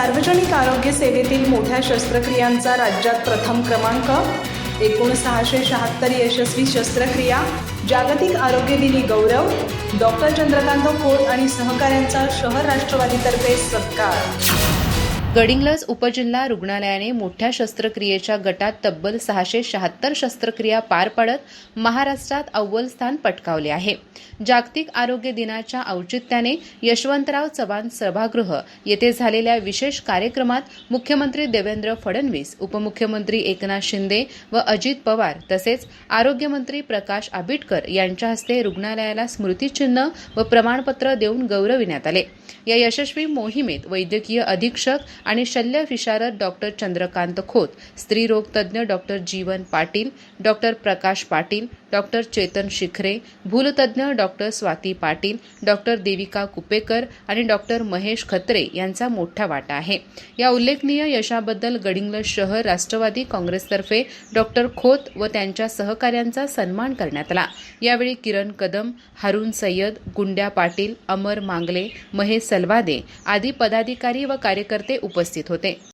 सार्वजनिक आरोग्य सेवेतील मोठ्या शस्त्रक्रियांचा राज्यात प्रथम क्रमांक एकूण सहाशे शहात्तर यशस्वी शस्त्रक्रिया जागतिक आरोग्य दिनी गौरव डॉक्टर चंद्रकांत खोत आणि सहकाऱ्यांचा शहर राष्ट्रवादीतर्फे सत्कार. गडिंग्लज उपजिल्हा रुग्णालयाने मोठ्या शस्त्रक्रियेच्या गटात तब्बल सहाशे शहात्तर शस्त्रक्रिया पार पाडत महाराष्ट्रात अव्वल स्थान पटकावले आहे. जागतिक आरोग्य दिनाच्या औचित्याने यशवंतराव चव्हाण सभागृह येथे झालेल्या विशेष कार्यक्रमात मुख्यमंत्री देवेंद्र फडणवीस उपमुख्यमंत्री एकनाथ शिंदे व अजित पवार तसेच आरोग्यमंत्री प्रकाश आंबेडकर यांच्या हस्ते रुग्णालयाला स्मृतिचिन्ह व प्रमाणपत्र देऊन गौरविण्यात आले. या यशस्वी मोहिमेत वैद्यकीय अधीक्षक आणि शल्य विशारद doctor Chandrakant Khot स्त्रीरोगतज्ञ doctor Jeevan Patil doctor Prakash Patil doctor Chetan Shikhare भूलतज्ञ doctor Swati Patil doctor Devika Kupekar आणि डॉक्टर महेश खत्रे यांचा मोठा वाटा आहे. या उल्लेखनीय यशाबद्दल गडिंग्लज शहर राष्ट्रवादी काँग्रेसतर्फे डॉक्टर खोत व त्यांच्या सहकाऱ्यांचा सन्मान करण्यात आला. यावेळी किरण कदम हारून सय्यद गुंड्या पाटील अमर मांगले महेश सलवादे आदी पदाधिकारी व कार्यकर्ते उपस्थित होते.